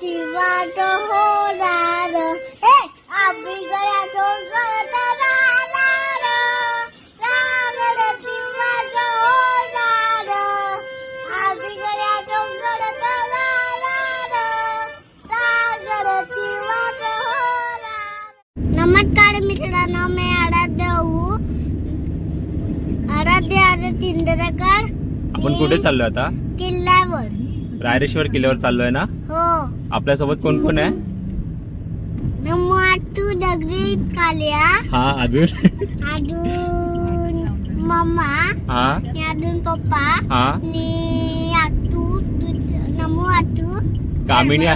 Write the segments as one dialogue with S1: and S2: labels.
S1: वाट होणार. ए आम्ही गळ्यातो गळत राहणार रांगडती वाट होणार आम्ही गळ्यातो गळत राहणार रांगडती वाट होणार नमस्कार मित्रांनो मी आराध्य होऊ आराध्य आराध्य इंद्रकर.
S2: आपण कुठे चाललोय आता?
S1: किल्ल्यावर.
S2: रायरेश्वर किल्ल्यावर चाललोय ना? आपल्यासोबत कोण कोण आहे?
S1: दगडी कालिया.
S2: हा अजून?
S1: अजून मम्मा.
S2: हा?
S1: आणि अजून पप्पा.
S2: हा?
S1: आणि आतू तू- नमू आतू.
S2: कामिनी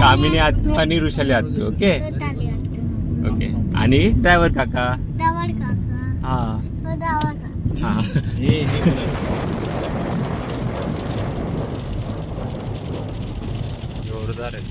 S2: कामिनी आत्तू आणि ऋषाली आत्तू ओके?
S1: आतू.
S2: ओके. आणि ड्रायव्हर काका?
S1: दावड काका.
S2: हा.
S1: हो दावड काका.
S2: हा. जोरदार आहे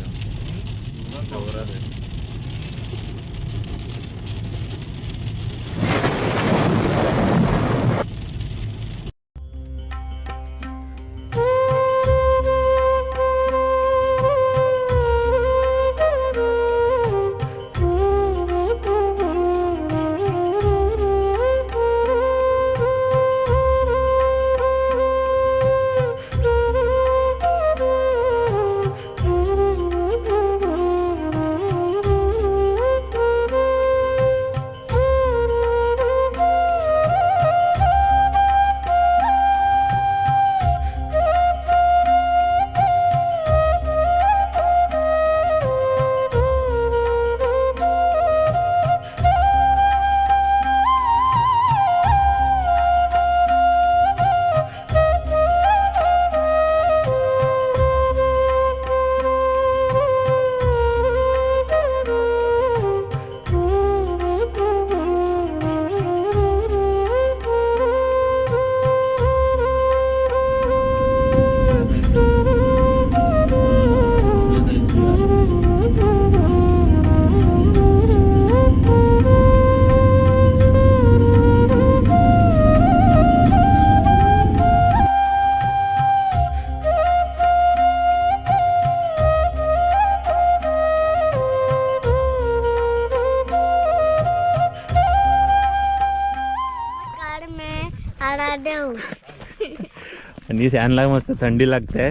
S2: आणि सॅनला मस्त थंडी लागते.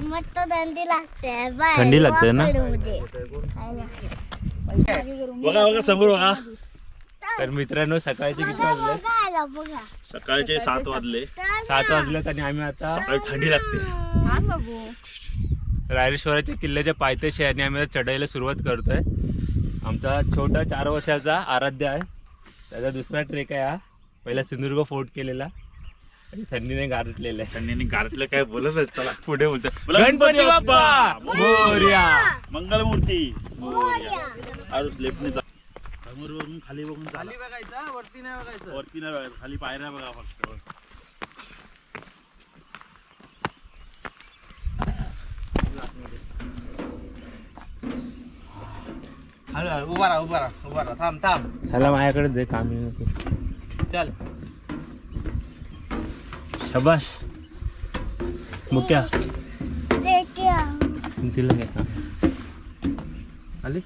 S1: मस्त थंडी लागते.
S2: थंडी लागते ना?
S3: बघा बघा समोर बघा.
S2: तर मित्रांनो सकाळचे किती वाजले?
S1: बघा बघा.
S3: सकाळचे सात वाजले.
S2: सात वाजलेत आणि आम्ही आता
S3: सकाळी थंडी लागते.
S2: रायरेश्वराच्या किल्ल्याच्या पायथ्याशी आहे आणि आम्ही आता चढायला सुरुवात करतोय. आमचा छोटा चार वर्षाचा आराध्य आहे. त्याचा दुसरा ट्रेक आहे हा. पहिला सिंधुदुर्ग फोर्ट केलेला. आणि थंडीने गारटलेला आहे.
S3: थंडीने गारतलं काय बोलत नाही. चला.
S2: पुढे बोलतो
S3: बोला,
S2: गणपती बाप्पा! मोरया!
S3: मंगलमूर्ती! लेफ्टने जा. समोर वरून खाली बघून खाली
S4: बघायचा वरती नाही बघायचं.
S3: वरती नाही बघायचं खाली पायऱ्या बघा फक्त.
S4: उभा राहा उभा राहा उभा राहा. थांब थांब.
S2: ह्याला माझ्याकडे दे कामी नको.
S4: चल.
S2: शबाश मुक्या. तिला हा.
S4: आली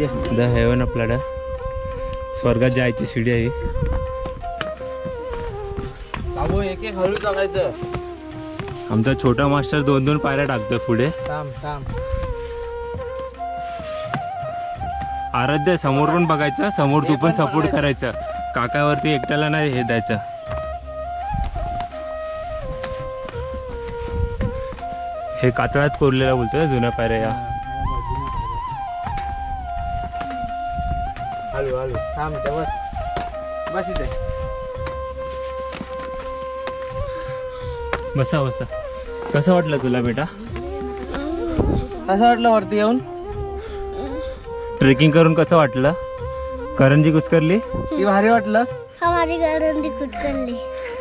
S2: ये. द हेवन आपल्याला स्वर्गात जायची शिडी आहे ही.
S4: बाबू एक एक हळू चालायचं
S2: आमचा छोटा मास्टर दोन दोन पायऱ्या टाकतोय पुढे.
S4: थांब थांब.
S2: आराध्य समोर पण बघायचं समोर तू पण सपोर्ट करायचा. काकावरती एकट्याला नाही हे द्यायचं. हे कातळात कोरलेला बोलतोय जुन्या पायऱ्या. या
S4: बस. बस इथे.
S2: बसा बसा. कसं वाटलं तुला बेटा?
S4: कसं वाटलं वरती येऊन?
S2: ट्रेकिंग करून कसं वाटलं? करंजी कुसकरली
S4: ती भारी वाटलं.
S1: हमारी कुटकरली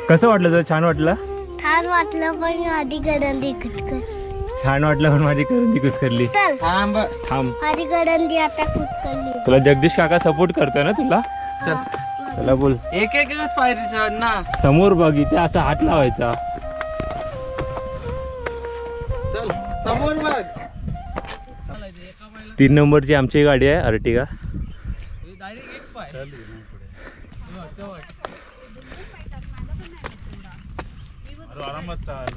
S2: कसं वाटलं तुला? छान वाटलं?
S1: छान वाटलं पण आधी गरंदी कुटकर
S2: छान वाटलं पण माझी करंजी कुसकरली
S1: चल.
S4: थांब.
S2: थांब.
S1: आधी गरंदी आता कुटकरली
S2: तुला जगदीश काका सपोर्ट करतोय ना तुला?
S4: चल.
S2: चला बोल.
S4: एक एक पायरी चढ ना
S2: समोर बघ इथे असा हात लावायचा.
S4: चल समोर बघ.
S2: तीन नंबरची आमची गाडी आहे अर्टिगा
S4: डायरेक्ट एक पाय
S3: चल ना पुढे
S4: हे बघ, ते बघ.
S3: अरे आरामात चाल.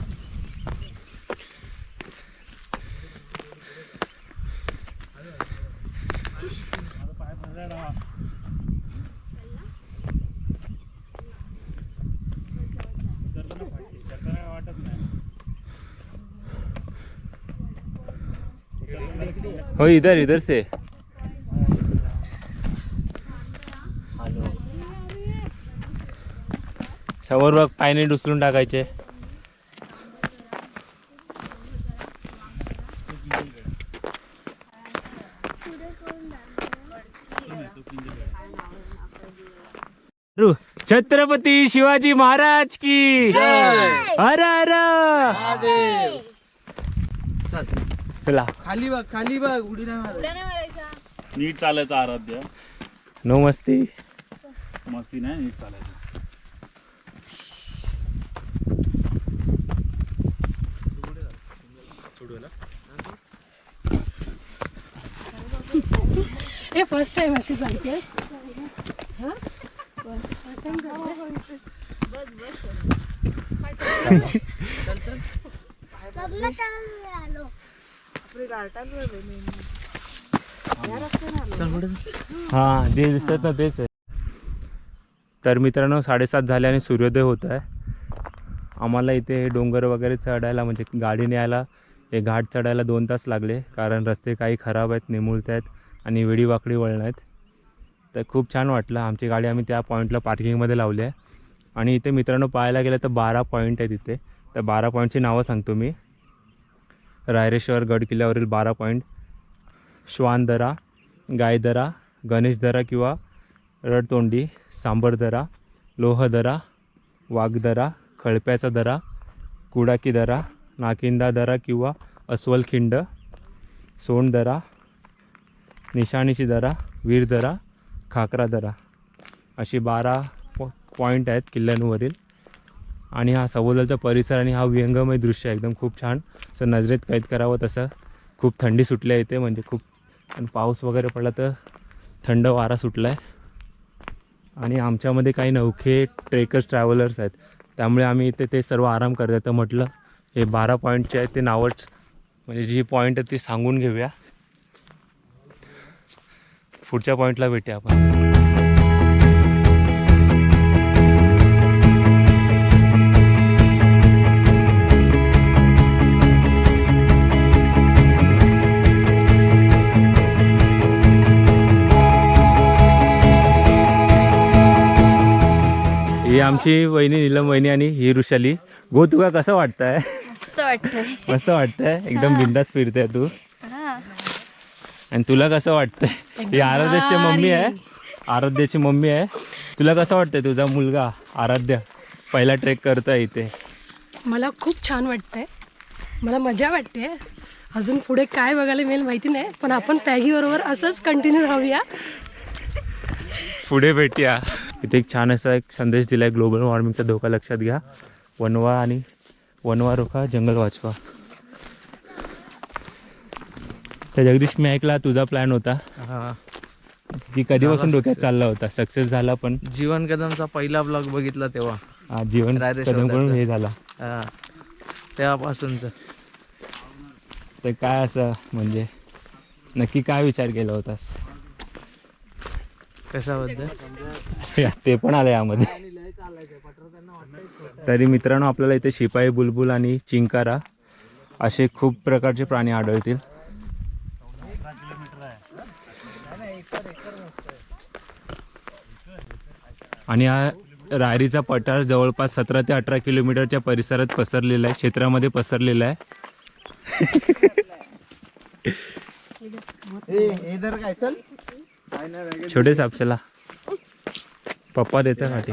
S3: वाटत नाही
S2: हो इधर इधर से. समोर बघ पायने उचलून टाकायचे. रु, छत्रपती शिवाजी महाराज की. हर हर!
S4: महादेव! चल.
S2: चला.
S4: खाली बघ खाली बघ उडी नाही मारायची.
S3: नीट चालायचं आराध्य.
S2: नो मस्ती.
S3: मस्ती नाही नीट चालायचं
S5: हे फर्स्ट टाइम अशी सांगते
S2: हा? जे दिसत ना तेच आहे. तर मित्रांनो साडेसात झाले आणि सूर्योदय होत आहे. आम्हाला इथे डोंगर वगैरे चढायला म्हणजे गाडीने यायला हे घाट चढायला दोन तास लागले कारण रस्ते काही खराब आहेत निमुळत आहेत. आणि वेडी वाकडी वळण आहेत. तर खूप छान वाटलं. आमची गाडी आम्ही त्या पॉईंटला पार्किंगमध्ये लावली आहे. आणि इथे मित्रांनो पाहायला गेलं तर बारा पॉईंट आहेत इथे. तर बारा पॉईंटची नावं सांगतो मी. रायरेश्वर गड किल्ल्यावरील बारा पॉईंट श्वानदरा गायदरा गणेशदरा किंवा रडतोंडी सांबरदरा लोहदरा वाघदरा खळप्याचा दरा कुडाकी दरा नाकिंदा दरा किंवा अस्वलखिंड सोनदरा निशाणीची दरा वीरदरा खाकरा दरा. अशी बारा पॉ पॉईंट आहेत किल्ल्यांवरील. आणि हा सभोवतालचा परिसर आणि हा व्यंगमय दृश्य आहे. एकदम खूप छान. असं नजरेत कैद करावं तसं. खूप थंडी सुटली आहे इथे. म्हणजे खूप आणि पाऊस वगैरे पडला तर थंड वारा सुटला आहे आणि आमच्यामध्ये काही नौखे ट्रेकर्स ट्रॅव्हलर्स आहेत. त्यामुळे आम्ही इथे ते सर्व आराम करत तर म्हटलं हे बारा पॉईंटचे आहेत ते नावच. म्हणजे जी पॉईंट आहेत ती सांगून घेऊया. पुढच्या पॉईंटला भेटूया आपण. ही आमची वहिनी नीलम वहिनी आणि ही ऋषाली. गो तुका कसं वाटतंय?
S1: मस्त वाटतंय.
S2: एकदम बिंदास फिरते तू. आणि तुला कसं वाटतंय? ही आराध्याची मम्मी आहे. आराध्याची मम्मी आहे. तुला कसं वाटतंय तुझा मुलगा आराध्य पहिला ट्रेक करतोय इथे?
S5: मला खूप छान वाटतंय. मला मजा वाटते. अजून पुढे काय बघायला मिळेल माहिती नाही पण आपण पॅगी बरोबर असंच कंटिन्यू राहूया.
S2: पुढे भेटूया. इथे एक छान असा एक संदेश दिलाय ग्लोबल वॉर्मिंगचा धोका लक्षात घ्या. वनवा आणि वनवा रोखा जंगल वाचवा. तर जगदीश मी ऐकला तुझा प्लॅन होता.
S4: हा.
S2: की कधीपासून
S4: झाला
S2: डोक्यात. चालला होता? सक्सेस झाला पण.
S4: जीवन कदमचा पहिला ब्लॉग बघितला तेव्हा.
S2: हा, जीवन कदम करून. हे झाला.
S4: हा. तेव्हापासूनच.
S2: तर काय असं म्हणजे नक्की काय विचार केला होतास?
S4: कशाबद्दल?
S2: ते पण आलं यामध्ये. तरी मित्रांनो आपल्याला इथे शिपाई बुलबुल आणि चिंकारा असे खूप प्रकारचे प्राणी आढळतील. आणि हा रायरीचा पठार जवळपास सतरा ते अठरा किलोमीटरच्या परिसरात पसरलेला आहे क्षेत्रामध्ये पसरलेला आहे.
S4: इधर काय चल.
S2: छोटे साप चला पप्पा देते काठी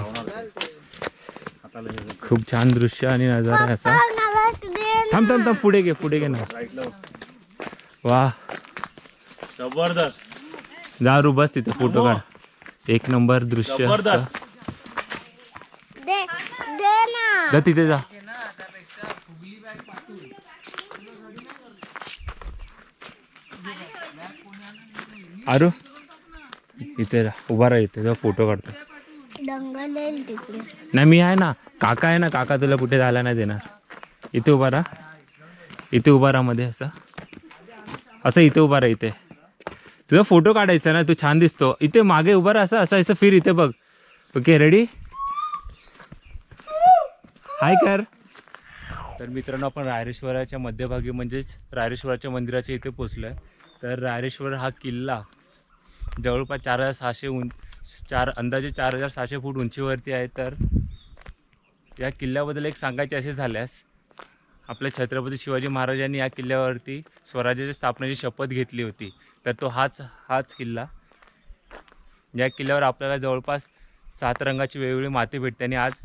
S2: खूप छान दृश्य आणि नजारा आहे असा. थांब थांब थांब पुढे घे पुढे घे ना. वा.
S3: जबरदस्त.
S2: जा रू बस तिथे फोटो काढ. एक नंबर दृश्य असं.
S3: जबरदस्त
S1: दे दे ना
S2: जा तिथे जा. आरू इथे राहा, उभा राहा इथे तेव्हा फोटो काढतो. नाही मी आहे ना काका आहे ना काका तुला कुठे जायला नाही देणार. इथे उभा राहा. इथे उभा राहा मध्ये असं. असं इथे उभा राहा इथे. तुझा फोटो काढायचा ना तू छान दिसतो. इथे मागे उभा राहा असं असं असं फिर इथे बघ. ओके रेडी हाय कर. तर मित्रांनो आपण रायरेश्वराच्या मध्यभागी म्हणजेच रायरेश्वराच्या मंदिराच्या इथे पोचलो आहे तर रायरेश्वर हा किल्ला जवळपास चार हजार सहाशे उं चार अंदाजे चार हजार सहाशे फूट उंचीवरती आहे. तर या किल्ल्याबद्दल एक सांगायचे असे झाल्यास आपल्या छत्रपती शिवाजी महाराजांनी या किल्ल्यावरती स्वराज्याच्या स्थापनेची शपथ घेतली होती. तर तो हाच हाच किल्ला. या किल्ल्यावर आपल्याला जवळपास सात रंगाची वेगवेगळी माती भेटते आणि आज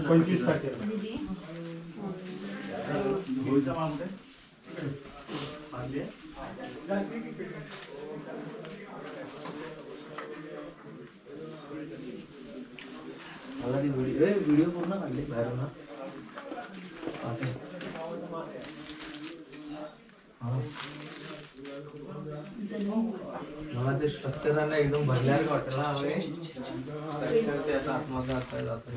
S3: पंचवीस तारखेला? बांधली आहे?
S4: व्हिडिओ पूर्ण काढले बाहेरून मला ते स्ट्रक्चर एकदम भरल्यासारखं वाटला हवे स्ट्रक्चर ते असं आतमध्ये आता जातं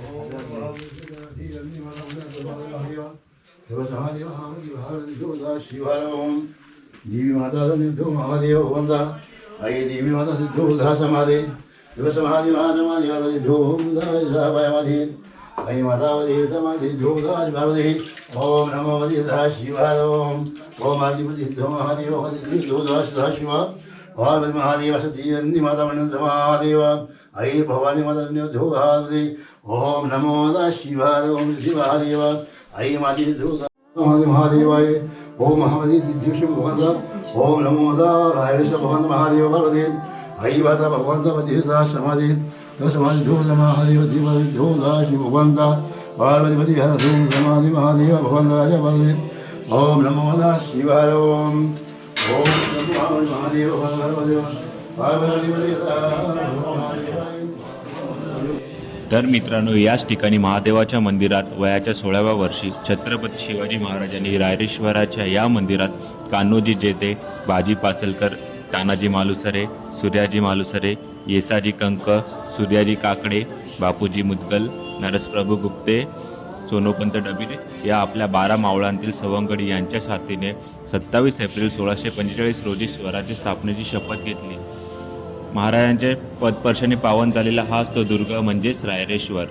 S6: देवी माता सिद्धो महादेव होंदा आई देवी माता सिद्धो बुधा समाधि दिवस महादि महासमाधि भगवती धो बुधाय आई माता वधे समाधि धो बुधाय ओम नमो वधिधा शिवाराम ओम आदिपति सिद्धो महादेव भगवती धो बुधा शिव पार्वती महादेव सती अन्य माता मण्य महादेव आई भवानी माता धो भगवती ओम नमो वधा शिवाराम शिवादेव आई माती सिद्धो महादेव महादेवाय ओम महामती दिव्यश्री भगवंत ओम नमो रायेश भगवंत महादेव भगवते आई हर धूम समाधि महादेव भगवंत राजा ओम नमो नमः शिवाय ओम ओम नमो महादेव
S2: तर मित्रांनो याच ठिकाणी महादेवाच्या मंदिरात वयाच्या सोळाव्या वर्षी छत्रपती शिवाजी महाराजांनी रायरेश्वराच्या या मंदिरात कान्होजी जेते बाजी पासलकर तानाजी मालुसरे सूर्याजी मालुसरे येसाजी कंक सूर्याजी काकडे बापूजी मुदगल नरसप्रभू गुप्ते सोनोपंत डबिरे या आपल्या बारा मावळांतील सवंगडी यांच्या साथीने सत्तावीस एप्रिल सोळाशे पंचेचाळीस रोजी स्वराज्य स्थापनेची शपथ घेतली. महाराजांच्या पदपर्शने पावन झालेला हाच तो दुर्ग म्हणजेच रायरेश्वर.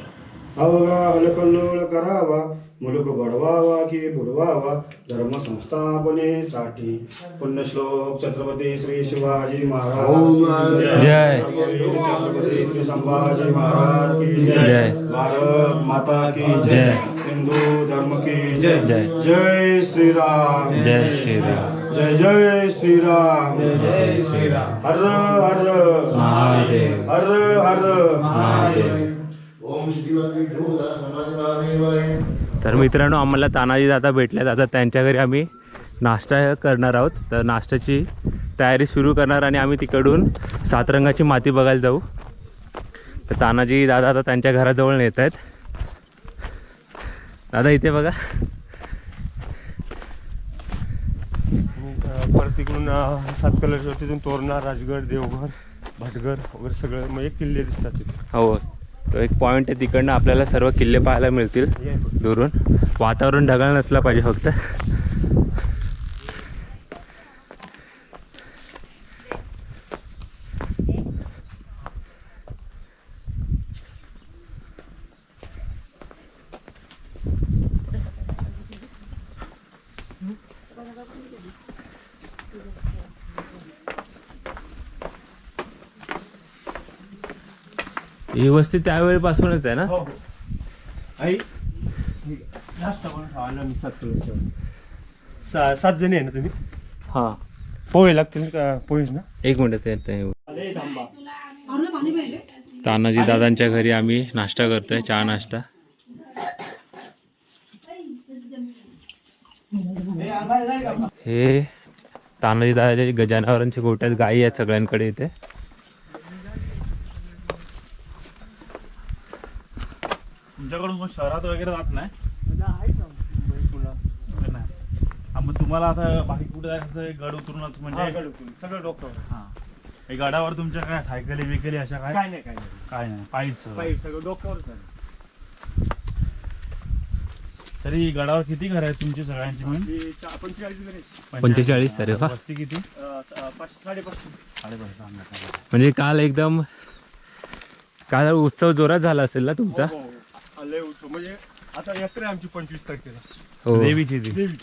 S6: अवघा हलकल्लोळ करावा मुलुक बडवावा की बुडवावा धर्म संस्थापनेसाठी पुण्यश्लोक छत्रपती श्री शिवाजी महाराज
S2: जय.
S6: छत्रपती श्री संभाजी महाराज की
S2: जय.
S6: जय भारत माता की जय
S2: जय.
S6: हिंदू धर्म की जय
S2: जय.
S6: जय श्रीराम
S2: जय श्रीराम
S6: जय जय श्रीराम जय श्रीराम हर हर
S2: महादेव.
S6: हर हर
S2: महादेव. तर मित्रांनो आम्हाला तानाजी दादा भेटल्यात आता त्यांच्या घरी आम्ही नाश्ता करणार आहोत. तर नाश्त्याची तयारी सुरू करणार आणि आम्ही तिकडून सात रंगाची माती बघायला जाऊ. तर तानाजी दादा आता त्यांच्या घराजवळ नेत आहेत दादा इथे बघा.
S7: परत तिकडून सात कलरच्या तिथून तोरणा राजगड देवघर भाटघर वगैरे सगळं म्हणजे किल्ले दिसतात तिथे.
S2: हो. तो एक पॉईंट आहे तिकडनं आपल्याला सर्व किल्ले पाहायला मिळतील. दुरून वातावरण ढगाळ नसलं पाहिजे फक्त ही वस्ती त्यावेळेपासूनच आहे ना?
S7: हो. हो आई खावायला मी सात कलरच्या सा सात जणी आहे ना तुम्ही?
S2: हा.
S7: पोहे लागतील का? पोहेच ना?
S2: एक मिनिट ते- ते.
S7: अरे थांबा.
S2: तानाजी दादांच्या घरी आम्ही नाश्ता करतोय चहा नाश्ता. हे तानाजी दादाच्या गजानावरांचे गोट्यात गायी आहेत सगळ्यांकडे इथे.
S3: तुमच्याकडून मग शहरात वगैरे जात नाही? नाही. हा, मग तुम्हाला आता बाकी कुठे जायचं गड उतरूनच म्हणजे
S7: सगळं डॉक्टर
S3: हा. हे गडावर तुमच्या काय सायकली बिकली अशा काय?
S7: काय नाही काय नाही.
S3: काय नाही पायीच.
S7: सगळं आहे
S3: तरी गडावर किती घर आहेत तुमची सगळ्यांची
S7: हे चा- पंचेचाळीस
S2: अरे वा.
S3: वस्ती किती?
S7: साडेपाचशे.
S3: साडेपाच.
S2: म्हणजे काल एकदम काल उत्सव जोरात झाला असेल ना तुमचा?
S7: हो, हो. लय उत्सव. म्हणजे आता यात्रा आहे आमची पंचवीस तारखेला
S2: हो
S3: देवीची ती
S7: देवी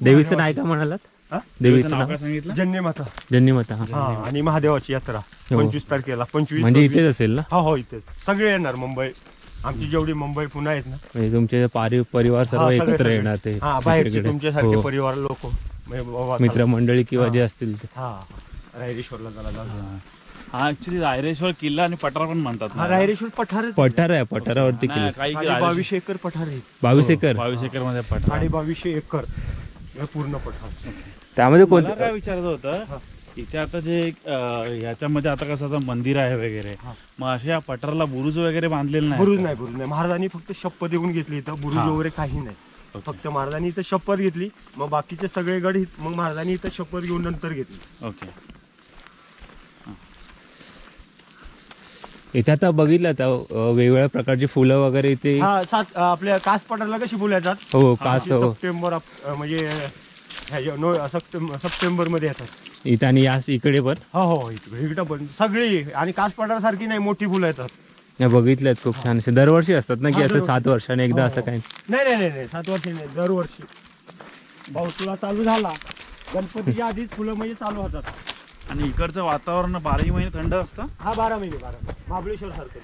S2: देवीचं नाही का म्हणालात
S7: हा?
S2: देवीचं
S3: नाव सांगितलं
S2: हा.
S7: हा आणि महादेवाची यात्रा
S2: हो.
S7: पंचवीस तारखेला पंचवीस
S2: म्हणजे इथेच असेल ना
S7: हा हो इथे सगळे येणार मुंबई आमची जेवढी मुंबई पुन्हा आहेत ना
S2: म्हणजे तुमचे पारि परिवार सर्व
S7: हा, सगळे-
S2: एकत्र
S7: सगळे.
S2: येणार ते
S7: हा बाहेरचे. तुमच्यासारखे
S2: हो.
S7: परिवार लोक
S2: मित्रमंडळी किंवा. जे असतील ते
S7: हा रायरेश्वरला झाला
S3: हा. हा ऍक्च्युली रायरेश्वर किल्ला आणि पठार पण म्हणतात ना.
S7: हा रायरेश्वर पठार आहे.
S2: पठार आहे पठारावरती
S3: नाही,
S2: किल्ला.
S3: काही
S7: साडे बावीसशे एकर पठार आहे.
S2: बावीस एकर
S3: बावीस एकरमध्ये पठार.
S7: साडे बावीसशे एकर हे पूर्ण पठार.
S2: त्यामध्ये
S3: मला काय विचारायचं होतं इथे आता जे अं, ह्याच्यामध्ये आता कसं आता मंदिर आहे वगैरे मग अशा पठाराला बुरुज वगैरे बांधलेले नाही
S7: बुरुज नाही बुरुज नाही. महाराजांनी फक्त शपथ देऊन घेतली इथं. बुरुज
S3: हा.
S7: वगैरे काही नाही. फक्त महाराजांनी इथं शपथ घेतली मग बाकीचे सगळे गड मग महाराजांनी इथं शपथ घेऊन नंतर घेतली.
S3: ओके.
S2: इथे आता बघितलं तर वेगवेगळ्या प्रकारची फुलं वगैरे इथे.
S7: हा सात आपल्या कास पठारला कशी फुलं येतात?
S2: हो कास
S7: अशी
S2: हो.
S7: सप्टेंबर आप- अं, म्हणजे ह्याच्या- नो सप्टेंबर सप्टेंबरमध्ये येतात.
S2: इथे आणि या इकडे पण?
S7: हो हो इकडे इकडं पण. सगळी आणि कास पठारासारखी नाही मोठी फुलं येतात.
S2: या बघितल्यात खूप छान. असे दरवर्षी असतात ना की
S7: हा,
S2: असं
S7: दरवर्षी.
S2: सात वर्षाने एकदा
S7: हो,
S2: असं
S7: हो.
S2: काही?
S7: नाही नाही नाही नाही सात वर्षी नाही दरवर्षी. पाऊसला चालू झाला. गणपतीच्या आधीच फुलं म्हणजे चालू होतात.
S3: आणि इकडचं वातावरण बाराही महिने थंड असतं?
S7: हा बारा महिने बारा महिने. महाबळेश्वर सारखं.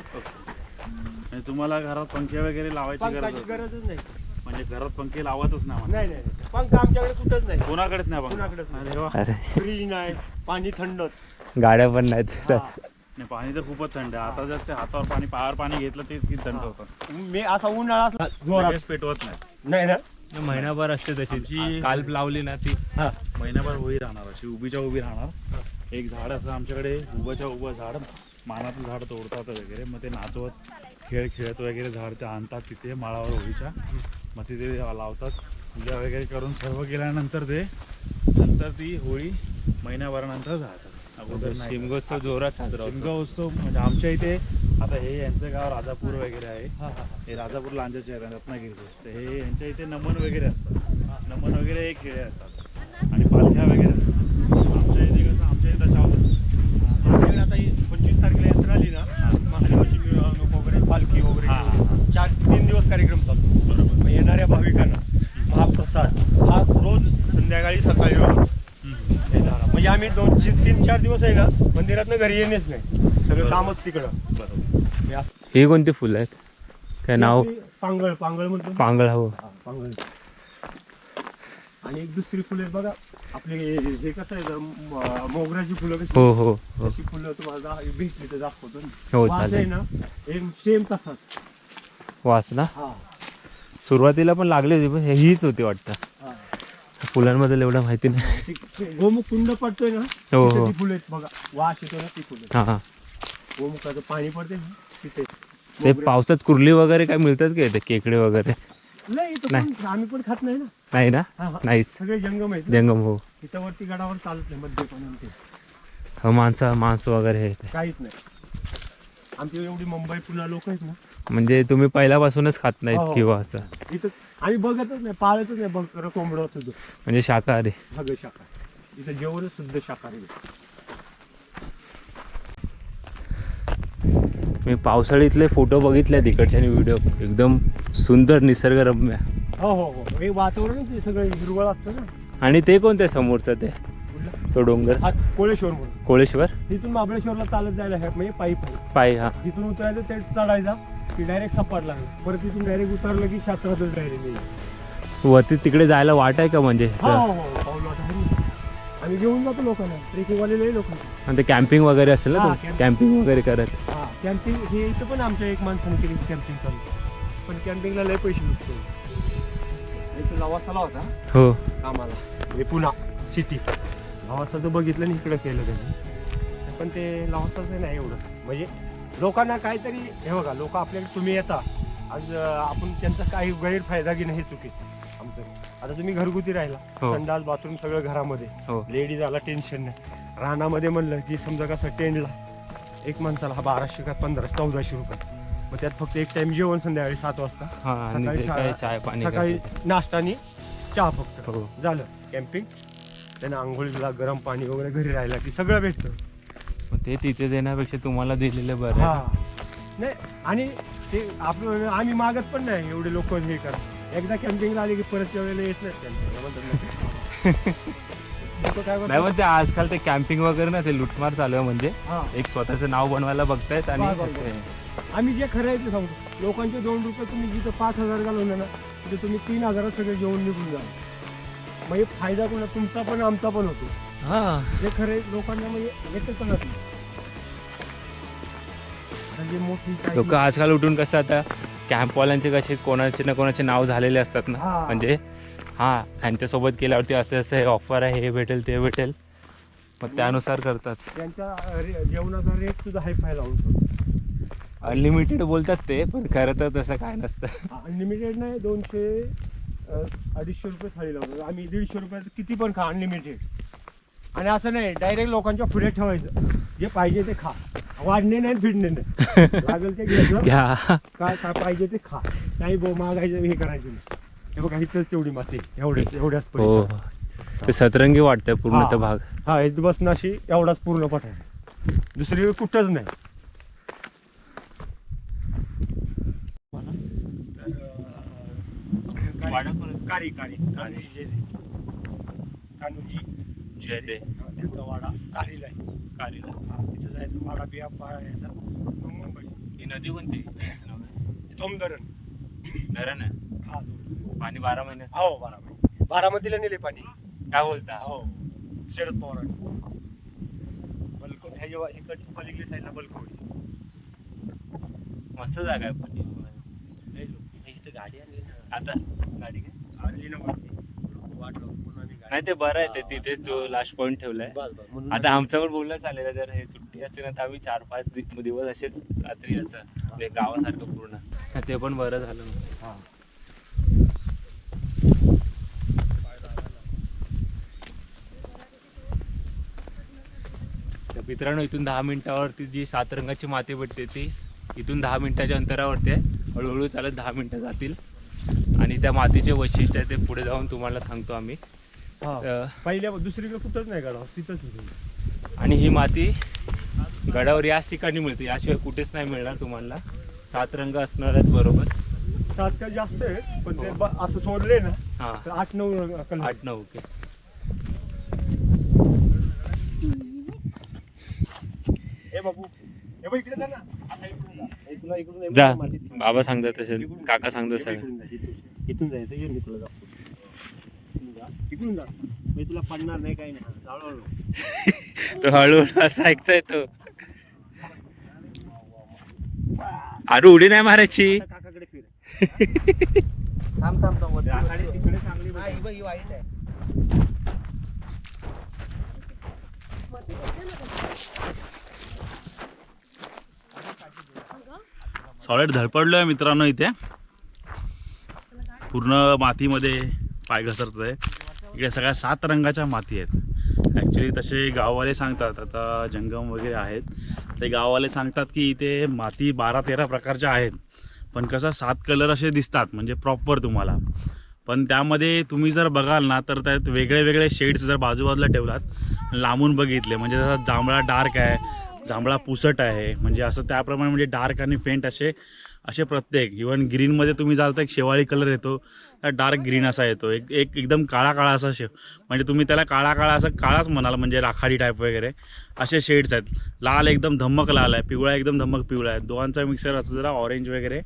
S3: आणि तुम्हाला घरात पंखे वगैरे लावायची गरज
S7: पंखाची
S3: असते.
S7: गरजच नाही.
S3: म्हणजे घरात पंखे लावतच नाही आम्हाला.
S7: नाही नाही नाही. पंख आमच्याकडे कुठंच नाही.
S3: कोणाकडेच नाही पंखा?
S7: कोणाकडेच नाही.
S3: अरे वा.
S2: अरे.
S7: फ्रीज नाही पाणी थंडच.
S2: गाड्या पण नाहीत.
S7: हा.
S3: नाही पाणी तर खूपच थंड आहे. आता जास्त हातावर पाणी पायावर पाणी घेतलं ते किती थंड होतं.
S7: मी असा उन्हाळा असला जोरात.
S3: लगेच पेटवत नाही.
S7: नाही ना?
S2: महिनाभर असते तशी.
S3: आमची-
S2: काल लावली ना ती.
S7: हा.
S3: महिनाभर उभी राहणार अशी उभीच्या उभी राहणार. एक झाड असं आमच्याकडे उभंच्या उभं झाड मानाचं झाड तोडतात वगैरे. मग ते नाचवत खेळ खेळत वगैरे झाड ते आणतात तिथे माळावर उभीच्या मग तिथे लावतात. पूजा वगैरे करून सर्व केल्यानंतर ते नंतर ती होळी महिन्याभरानंतर जातात. अगोदर
S2: शिमगोत्सव जोरात साजरा होतो.
S3: शिमगा उत्सव म्हणजे आमच्या इथे आता हे यांचं गाव राजापूर वगैरे आहे.
S7: हा
S3: राजापूर लांजाचे आहेत रत्नागिरीचे. तर हे यांच्या इथे नमन वगैरे असतात. नमन वगैरे हे खेळे असतात. आणि पालख्या वगैरे असतात आमच्या इथे कसं आमच्या इथे तशा होतं
S7: आमच्याकडे आता ही पंचवीस तारखेला यात्रा आली ना महादेवाची मिरवणूक वगैरे पालखी वगैरे. चार तीन दिवस कार्यक्रम चालतो
S3: बरोबर.
S7: मग येणाऱ्या भाविकांना महाप्रसाद हा रोज संध्याकाळी सकाळी रोज येणारा. म्हणजे आम्ही दोन तीन चार दिवस आहे ना मंदिरातनं घरी येणेच नाही. सगळं कामच तिकडं.
S3: बरोबर.
S7: हे
S2: हे कोणती फुलं आहेत? काय नाव?
S7: पांगळ पांगळ म्हणतो?
S2: पांगळ हो.
S7: हा, पांगळ. आणि एक दुसरी फुले बघा. आपले हे कसं आहे मोगऱ्याची फुलं कशी
S2: हो हो हो.
S7: तशी फुलं तुम्हाला दा- भेटली तर दाखवतो ना.
S2: हो
S7: वास आहे
S2: चालेल.
S7: ना एक सेम तसाच.
S2: वास ना?
S7: हा.
S2: सुरुवातीला पण लागली होती पण हे हीच होती वाटतं.
S7: हा.
S2: फुलांबद्दल एवढं माहिती नाही.
S7: ती- ती गोमुख कुंड पडतोय ना
S2: हो,
S7: तिथे
S2: हो.
S7: ती फुलं आहेत बघा. वास येतो ना ती फुलं.
S2: हा हा.
S7: गोमुखाचं पाणी पडते ना तिथे.
S2: ते पावसात कुर्ली वगैरे काय मिळतात का इथे? केकडे वगैरे?
S7: नाही इथं
S2: नाही.
S7: आम्ही पण खात नाही ना
S2: नाही ना
S7: हा, हा.
S2: नाहीच
S7: सगळे जंगम आहेत ना.
S2: जंगम हो
S7: इथं वरती गडावर चालत नाही मध्ये पण ते
S2: हो माणसं मांस वगैरे हे ते.
S7: काहीच नाही आमची एवढी मुंबई पुन्हा लोक आहेत ना
S2: म्हणजे तुम्ही पहिल्यापासूनच खात
S7: हो,
S2: नाहीत
S7: हो.
S2: किंवा असं
S7: इथं आम्ही बघतच नाही पाळतच नाही बघ कोंबडं सुद्धा
S2: म्हणजे शाकाहारी
S7: सगळं शाकाहारी इथं जेवणच शुद्ध शाकाहारी आहे.
S2: मी पावसाळीतले फोटो बघितले तिकडचे आणि व्हिडिओ एकदम सुंदर निसर्गरम्य.
S7: हो हो हो. हे वातावरण ते सगळं हिरवळ असतं ना.
S2: आणि ते कोणते समोरचं ते? तो डोंगर.
S7: हा कोळेश्वर म्हणून.
S2: कोळेश्वर?
S7: तिथून महाबळेश्वरला चालत जायला आहे म्हणजे पायी पायी.
S2: पाय हा.
S7: तिथून उतरायचं ते चढायचा की डायरेक्ट सपाट लागला परत तिथून डायरेक्ट उतरलं की शास्त्रातच डायरेक्ट
S2: वरती तिकडे जायला वाट आहे का म्हणजे?
S7: हो
S2: असं?
S7: हो हो. पाऊल वाटा आहे ना. आम्ही घेऊन जातो लोकांना. ट्रेकिंगवाले लई लोक
S2: आणि ते कॅम्पिंग वगैरे असेल
S7: हा,
S2: ना
S7: camping.
S2: कॅम्पिंग वगैरे करत.
S7: हा कॅम्पिंग हे इथं पण आमच्या एक माणसाने केली कॅम्पिंग चालू पण कॅम्पिंगला लय पैसे भेटतो इथं लवासाला होता.
S2: हो.
S7: कामाला. म्हणजे पुन्हा सिटी. लवासाचं बघितलं आणि इकडं केलं त्यांनी. पण ते लवासाचं नाही एवढं. म्हणजे लोकांना काहीतरी हे बघा लोक आपल्याकडे तुम्ही येता. आज अं, आपण त्यांचा काही गैरफायदा घेणं हे चुकीचं आमचं. आता तुम्ही घरगुती राहिला.
S2: हो.
S7: संडास बाथरूम सगळं घरामध्ये.
S2: हो.
S7: लेडीज आला टेन्शन नाही. रानामध्ये म्हणलं की समजा कसं टेंटला एक माणसाला हा बाराशे का पंधराशे चौदाशे रुपये. मग त्यात फक्त एक टाइम जेवण संध्याकाळी सात वाजता. सकाळी शाळा- सकाळी नाश्ता आणि चहा फक्त.
S2: हो.
S7: झालं. कॅम्पिंग त्यांना आंघोळीला गरम पाणी वगैरे घरी राहिला की सगळं भेटतं.
S2: मग ते तिथे देण्यापेक्षा तुम्हाला दिलेलं बरं
S7: हा.
S2: आहे.
S7: नाही आणि ते आपलं आम्ही मागत पण नाही एवढे लोक हे करा एकदा कॅम्पिंगला आले की परत वेळेला येत कॅम्पिंगला काय
S2: नाही
S7: करतात?
S2: पण ते आजकाल ते कॅम्पिंग वगैरे ना ते लुटमार चालू आहे म्हणजे.
S7: हा.
S2: एक स्वतःचं नाव बनवायला बघतायत आणि
S7: आम्ही जे खरं आहे ते सांगतो लोकांचे दोन रुपये तुम्ही जिथं पाच हजार घालवले ना तिथे तुम्ही तीन हजारात सगळे जेवण निघून जा म्हणजे फायदा कोणा तुमचा पण आमचा पण होतो.
S2: हा.
S7: जे खरे लोकांना म्हणजे येतं कळत नाही. आता जे मोठी काही-
S2: लोक आजकाल उठून कसं आता कॅम्पवाल्यांचे कसे कोणाचे ना कोणाचे नाव झालेले असतात ना.
S7: हा.
S2: म्हणजे हा ह्यांच्यासोबत केल्यावरती असं असं ऑफर आहे हे भेटेल ते भेटेल. मग त्यानुसार करतात.
S7: त्यांच्या रे- जेवणाचा रेट सुद्धा हाय फाय लावून ठेवतो.
S2: अनलिमिटेड बोलतात ते पण खरं तर तसं काय नसतं.
S7: अनलिमिटेड नाही दोनशे अ, अडीचशे रुपये थाळी लावतो. आम्ही दीडशे रुपयाचं किती पण खा अनलिमिटेड आणि असं नाही डायरेक्ट लोकांच्या पुढे ठेवायचं. जे पाहिजे ते खा. वाढणे नाही फिरणे नाही. लागेल ते घ्यायचं
S2: घ्या.
S7: काय काय पाहिजे ते खा. काही बो मागायचं हे करायचं नाही. हे बघा इथंच तेवढी माती एवढेच एवढ्याच
S2: हो.
S7: पैसा
S2: ते सतरंगी वाटतंय पूर्ण
S7: हा.
S2: तो भाग.
S7: हा इथं बसनाशी एवढाच पूर्ण पट आहे. दुसरी कुठंच नाही. कारी कारी कारी जे कान्होजी
S2: जे ते
S7: हा, त्यांचा वाडा कारीला आहे
S2: कालीला.
S7: हा, तिथं जायचं वाडा बिया पाहायचा मग मुंबई
S2: ही नदी कोणती
S7: धोमधरण.
S2: धरण आहे.
S7: हा.
S2: पाणी बारा महिने?
S7: हो बारामती बारामतीला नेले पाणी.
S2: काय बोलता?
S7: हो. शरद पवारांनी बलको ह्या जेव्हा इकडची पलीकडे साईडला बलकवडी
S2: मस्त जागा आहे पण.
S7: इथं गाडी आणली ना.
S2: आता? गाडी काय?
S7: आणली ना वरती. वाट लावून म्हणून आम्ही गाडी.
S2: नाही ते बरं आहे ते तिथे तो लास्ट पॉइंट ठेवलाय.
S7: बस बस. म्हणून
S2: आता आमचं पण बोलणं चाललेलं जर हे सुट्टी असते ना तर आम्ही चार पाच दि- दिवस असेच रात्री असं म्हणजे गावासारखं पूर्ण. ते पण बरं झालं.
S7: हा.
S2: मित्रांनो इथून दहा मिनिटावरती जी सात रंगाची माती भेटते ती इथून दहा मिनिटाच्या अंतरावरती आहे. हळूहळू चालत दहा मिनिटं जातील. आणि त्या मातीचे वैशिष्ट्य आहे ते पुढे जाऊन तुम्हाला सांगतो आम्ही.
S7: हा. पहिल्या दुसरीकडे कुठंच नाही गाडा तिथंच
S2: आणि ही माती गडावर याच ठिकाणी मिळते याशिवाय कुठेच नाही मिळणार तुम्हाला. सात रंग असणार आहेत बरोबर.
S7: सात काय जास्त आहे पण ते ब- असं सोडले ना
S2: हां.
S7: आठ नऊ
S2: आठ नऊ ओके.
S7: हे बाबू हे बघ इकडे जा ना. असा इकडून जा. हे तुला इकडून ये,
S2: जा.
S7: मातीत.
S2: बाबा सांगतात
S7: इकडून जा.
S2: काका सांगतात
S7: हे बघ
S2: सगळं
S7: इकडून जा, इथून. इथून जायचं ये मी तुला दाखवतो इकडून जा. इकडून जा. मी तुला पडणार नाही काही नाही. हळूहळू
S2: तो हळूहळू असं ऐकताय तो. अरे उडी नाही मारायची.
S7: आता काकाकडे फिर.
S4: थांब थांब थांब. वरती.
S7: तिकडे चांगली
S4: हा, ही बघ, ही वाईट आहे.
S3: सॉलिड आहे मित्रांनो इथे. पूर्ण मातीमध्ये पाय घसरत आहे इकडे सगळ्या सात रंगाच्या माती आहेत. ॲक्च्युली तसे गाववाले सांगतात आता जंगम वगैरे आहेत. ते गाववाले सांगतात की इथे माती बारा तेरा प्रकारच्या आहेत. पण कसं सात कलर असे दिसतात म्हणजे प्रॉपर तुम्हाला. पण त्यामध्ये तुम्ही जर बघाल ना तर त्यात वेगळे वेगळे शेड्स जर बाजूबाजूला ठेवलात लांबून बघितले. म्हणजे जसा जांभळा डार्क आहे जांभळा पुसट आहे. म्हणजे असं त्याप्रमाणे म्हणजे डार्क आणि फेंट असे असे प्रत्येक. इवन ग्रीनमध्ये तुम्ही जाल तर एक शेवाळी कलर येतो. तर डार्क ग्रीन असा येतो. एक एक एकदम काळा काळा असा शेव म्हणजे तुम्ही त्याला काळा काळा असं काळाच म्हणाल म्हणजे राखाडी टाईप वगैरे. असे शेड्स आहेत. लाल एकदम धम्मक लाल आहे. पिवळा एकदम धम्मक पिवळा आहे. दोघांचा मिक्सर असं जरा ऑरेंज वगैरे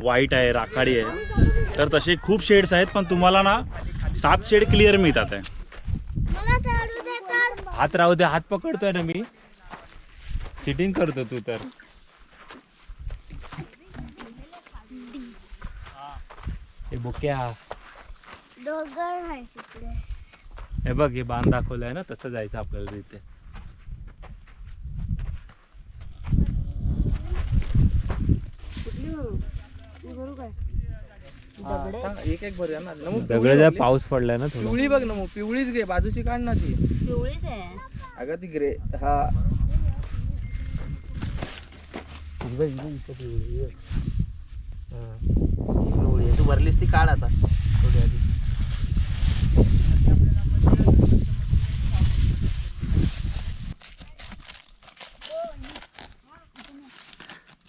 S3: व्हाईट आहे राखाडी आहे. तर तसे खूप शेड्स आहेत पण तुम्हाला ना सात शेड क्लिअर मिळतात आहे.
S1: मला चालू दे तर
S2: हात राहू दे हात पकडतोय ना मी. चिटिंग करतो तू तर. हे बुक्या
S1: आहे तिकडे.
S2: हे बघ हे बांध दाखवलंय ना तसं जायचं आपल्याला तिथे.
S4: एक एक भरूया ना नमू
S2: दगड जर पाऊस पडलाय ना थोडं.
S4: पिवळी बघ ना मग पिवळीच घे बाजूची काढ ना ती.
S1: पिवळीच आहे.
S4: अगं ती ग्रे ही. बघ, इथं पिवळी आहे. हा. पिवळी. तू भरलीस ती काढ आता थोडी आधी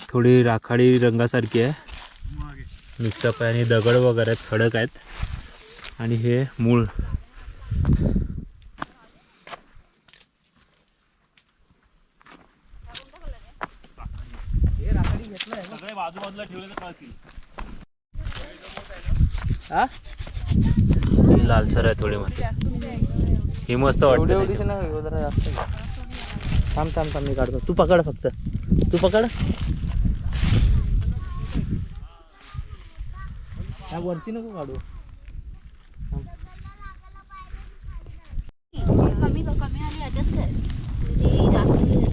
S2: थोडी राखाडी रंगासारखी आहे मिक्सअप आहे आणि दगड वगैरे आहेत खडक आहेत आणि हे मूळ
S3: सगळे बाजूबाजूला ठेवले तर कळतील.
S4: हा?
S2: ही लालसर आहे थोडी माती ही मस्त वाटते.
S4: थांब थांब थांब मी काढतो. तू पकड फक्त. तू पकड. वरची नको काढू
S1: कमी कमी आली याच्यात कर म्हणजे जास्त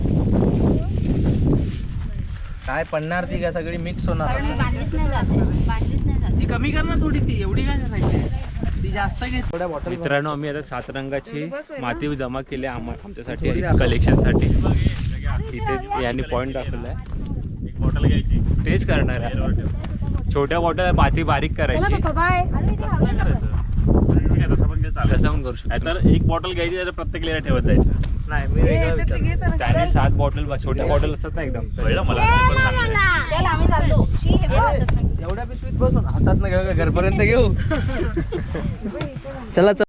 S4: काय पडणार ती काय सगळी मिक्स होणार.
S1: कारण बांधलीच नाही जाते. बांधलीच नाही जाते.
S4: ती कमी कर ना थोडी ती एवढी काय करायची? ती जास्त घे. थोड्या बॉटल
S2: मित्रांनो आम्ही आता सात रंगाची माती जमा केली आहे आम्हा- आमच्यासाठी. कलेक्शनसाठी इथे यांनी पॉईंट दाखवलाय
S3: एक बॉटल घ्यायची.
S2: तेच करणार आहे. छोट्या बॉटल माती बारीक करायची.
S5: बाय
S3: ठीक आहे, तसं पण काही चालेल.
S2: तसं पण करू शकतो.
S3: तर एक बॉटल घ्यायची त्याच्या प्रत्येक लेअर ठेवत जायच्या
S4: नाही मी वेगळं विचारलं.
S2: त्याने सात बॉटल छोट्या बॉटल असतात ना एकदम.
S3: कळलं मला ते पण सांगतोय.
S1: चल आम्ही चाललो.
S4: एवढ्या पिशवीत बसून हातात न घेऊ का घरपर्यंत घेऊ. चला चला.